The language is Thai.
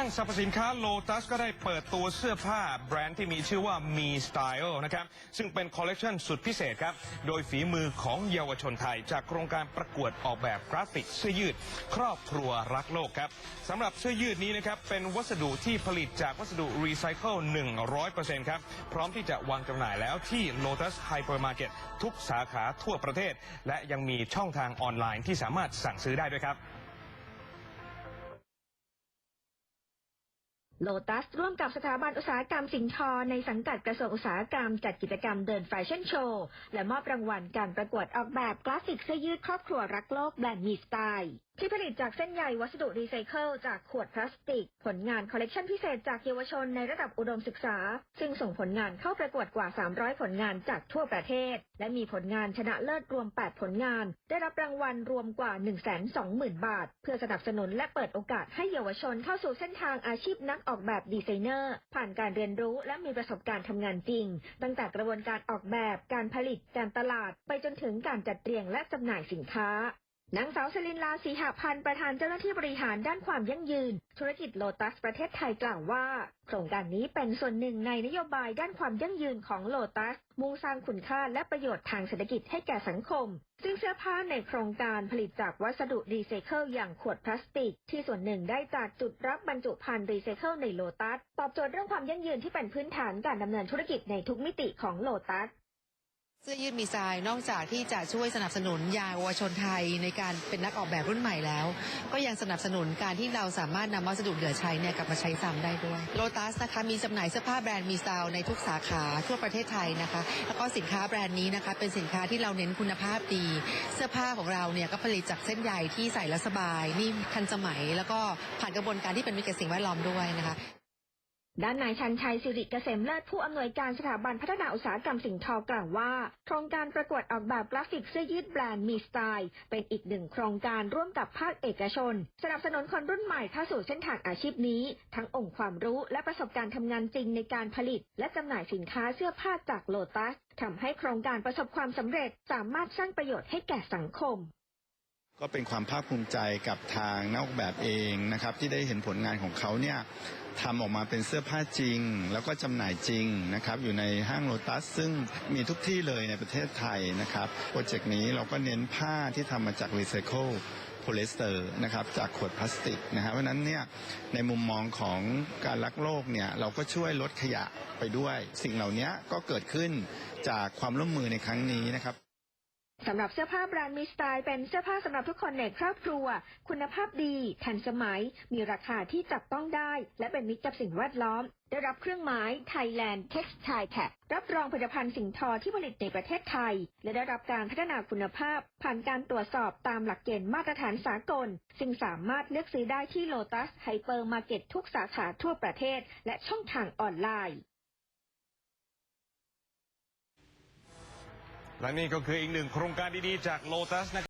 ห้างสรรพสินค้าโลตัสก็ได้เปิดตัวเสื้อผ้าแบรนด์ที่มีชื่อว่า Me Style นะครับ ซึ่งเป็นคอลเลกชันสุดพิเศษครับ โดยฝีมือของเยาวชนไทย จากโครงการประกวดออกแบบกราฟิกเสื้อยืด ครอบครัวรักโลกครับสำหรับเสื้อยืดนี้นะครับ เป็นวัสดุที่ผลิตจากวัสดุรีไซเคิล 100%ครับ พร้อมที่จะวางจำหน่ายแล้วที่ Lotus Hypermarket ทุกสาขาทั่วประเทศ และยังมีช่องทางออนไลน์ที่สามารถสั่งซื้อได้ด้วยครับ โลตัสร่วมกับสถาบันอุตสาหกรรมสิงห์ทอในสังกัดกระทรวงอุตสาหกรรมจัดกิจกรรมเดินแฟชั่นโชว์ และมอบรางวัลการประกวดออกแบบกราฟิกเสื้อยืดครอบครัวรักโลกแบรนด์มีสไตล์ ที่ผลิตจากเส้นใยวัสดุรีไซเคิลจากขวดพลาสติก ผลงานคอลเลกชันพิเศษจากเยาวชนในระดับอุดมศึกษา ซึ่งส่งผลงานเข้าประกวดกว่า 300 ผลงานจากทั่วประเทศ และมีผลงานชนะเลิศรวม 8 ผลงาน ได้รับรางวัลรวมกว่า 120,000 บาท เพื่อสนับสนุนและเปิดโอกาสให้เยาวชนเข้าสู่เส้นทางอาชีพนักออกแบบดีไซเนอร์ ผ่านการเรียนรู้และมีประสบการณ์ทำงานจริง ตั้งแต่กระบวนการออกแบบการผลิตการตลาด ไปจนถึงการจัดเรียงและจำหน่ายสินค้า นางสาวสลินลาศรีหาพันธ์ประธานเจ้าหน้าที่บริหารด้านความยั่งยืน ธุรกิจโลตัสประเทศไทยกล่าวว่า โครงการนี้เป็นส่วนหนึ่งในนโยบายด้านความยั่งยืนของโลตัส มุ่งสร้างคุณค่าและประโยชน์ทางเศรษฐกิจให้แก่สังคม ซึ่งเสื้อผ้าในโครงการผลิตจากวัสดุรีไซเคิลอย่างขวดพลาสติก ที่ส่วนหนึ่งได้จากจุดรับบรรจุภัณฑ์รีไซเคิลในโลตัส ตอบโจทย์เรื่องความยั่งยืนที่เป็นพื้นฐานการดำเนินธุรกิจในทุกมิติของโลตัส เสื้อยืดมีทรายนอกจากที่จะช่วยสนับสนุนยาวชนไทยในการเป็นนักออกแบบรุ่นใหม่แล้ว ก็ยังสนับสนุนการที่เราสามารถนำวัสดุเหลือใช้เนี่ยกลับมาใช้ซ้ำได้ด้วยโลตัสนะคะมีจำหน่ายเสื้อผ้าแบรนด์มีซาวในทุกสาขาทั่วประเทศไทยนะคะ แล้วก็สินค้าแบรนด์นี้นะคะเป็นสินค้าที่เราเน้นคุณภาพดี เสื้อผ้าของเราเนี่ยก็ผลิตจากเส้นใยที่ใส่แล้วสบายนิ่มทันสมัย แล้วก็ผ่านกระบวนการที่เป็นมิตรกับสิ่งแวดล้อมด้วยนะคะ ด้านนายชันชัยสิริเกษมเลิศผู้อำนวยการสถาบันพัฒนาอุตสาหกรรมสิ่งทอกล่าวว่า โครงการประกวดออกแบบกราฟิกเสื้อยืดแบรนด์มีสไตล์ เป็นอีกหนึ่งโครงการร่วมกับภาคเอกชน สนับสนุนคนรุ่นใหม่เข้าสู่เส้นทางอาชีพนี้ ทั้งองค์ความรู้และประสบการณ์ทำงานจริงในการผลิต และจำหน่ายสินค้าเสื้อผ้าจากโลตัสทำให้โครงการประสบความสำเร็จสามารถสร้างประโยชน์ให้แก่สังคม ก็เป็นความภาคภูมิใจกับทางนักออกแบบเองนะครับที่ได้เห็นผลงานของเขาเนี่ยทำออกมาเป็นเสื้อผ้าจริง แล้วก็จำหน่ายจริงนะครับอยู่ในห้างโลตัส ซึ่งมีทุกที่เลยในประเทศไทยนะครับโปรเจกต์นี้เราก็เน้นผ้าที่ทำมาจากรีไซเคิลโพลีสเตอร์นะครับจากขวดพลาสติกนะฮะเพราะฉะนั้นเนี่ยในมุมมองของการรักโลกเนี่ยเราก็ช่วยลดขยะไปด้วย สิ่งเหล่านี้ก็เกิดขึ้นจากความร่วมมือในครั้งนี้นะครับ สำหรับเสื้อผ้าแบรนด์มีสไตล์เป็นเสื้อผ้าสำหรับทุกคนในครอบครัว คุณภาพดี ทันสมัย มีราคาที่จับต้องได้ และเป็นมิตรกับสิ่งแวดล้อม ได้รับเครื่องหมาย Thailand Textile Tag รับรองผลิตภัณฑ์สิ่งทอที่ผลิตในประเทศไทย และได้รับการพัฒนาคุณภาพ ผ่านการตรวจสอบตามหลักเกณฑ์มาตรฐานสากล ซึ่งสามารถเลือกซื้อได้ที่ Lotus Hypermarket ทุกสาขาทั่วประเทศ และช่องทางออนไลน์ และนี่ก็คืออีกหนึ่งโครงการดีๆจากโลตัสนะครับ